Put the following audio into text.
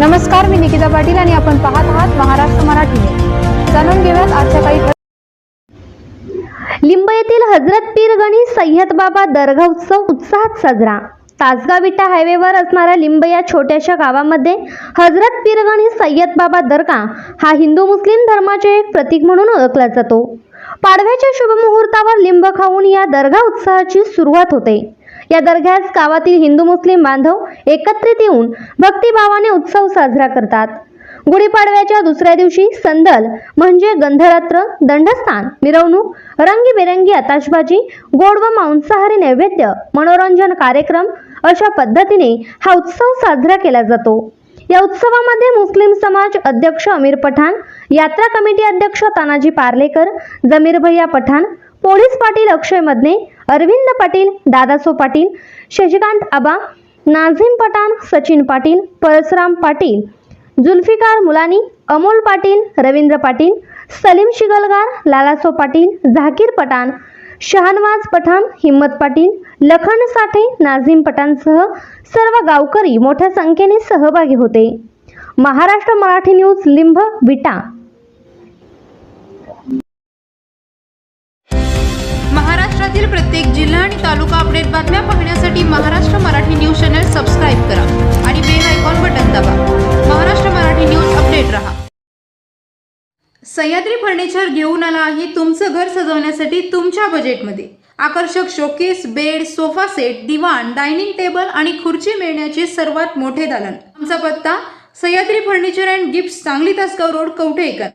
नमस्कार मी निकिता पाटील आणि आपण पाहत आहात महाराष्ट्र मराठी जाणून घेऊयात आजच्या काही लिंब येथील हजरत पीरगणी सय्यद बाबा दर्गा उत्सव उत्साहात साजरा. तासगाव विटा हायवेवर असणाऱ्या लिंब या छोट्याशा गावामध्ये हजरत पीरगणी सय्यद बाबा दर्गा हा हिंदू मुस्लिम धर्माचे एक प्रतीक म्हणून ओळखला जातो. पाडव्याच्या शुभमुहूर्तावर लिंब खाऊन या दर्गा उत्सवाची सुरुवात होते. या दर्ग्यास गावातील हिंदू मुस्लिम बांधव एकत्रित येऊन भक्तिभावाने उत्सव साजरा करतात. गुढीपाडव्याच्या दुसऱ्या दिवशी संदल म्हणजे गंधरात्र दंडस्थान मिरवणूक रंगीबेरंगी आताशबाजी गोड व मांसाहारी नैवेद्य मनोरंजन कार्यक्रम अशा पद्धतीने हा उत्सव साजरा केला जातो. या उत्सवामध्ये मुस्लिम समाज अध्यक्ष अमीर पठाण यात्रा कमिटी अध्यक्ष तानाजी पार्लेकर जमीर भैया पठाण पोलीस पाटील अक्षय मदने अरविंद पाटील दादासो पाटील शशिकांत आबा नाझीम पठाण सचिन पाटील परसराम पाटील जुल्फिकार मुलानी अमोल पाटील रवींद्र पाटील सलीम शिगलगार लालासो पाटील झाकीर पठाण शहानवाज पठाण हिम्मत पाटील लखन साठे नाझीम पठाणसह सर्व गावकरी मोठ्या संख्येने सहभागी होते. महाराष्ट्र मराठी न्यूज लिंब विटा. महाराष्ट्रातील प्रत्येक जिल्हा आणि तालुका अपडेट बातम्या पाहण्यासाठी Maharashtra Marathi news channel subscribe करा आणि बेल आयकॉन बटन दाबा. महाराष्ट्र मराठी न्यूज अपडेट रहा. सह्याद्री फर्निचर घेऊन आला आहे तुमचं घर सजवण्यासाठी तुमच्या बजेटमध्ये आकर्षक शोकेस बेड सोफा सेट दिवाण डायनिंग टेबल आणि खुर्ची मिळण्याचे सर्वात मोठे दालन. आमचा पत्ता Sahyadri furniture and gift Sangli Tasgaon road Kavathekar.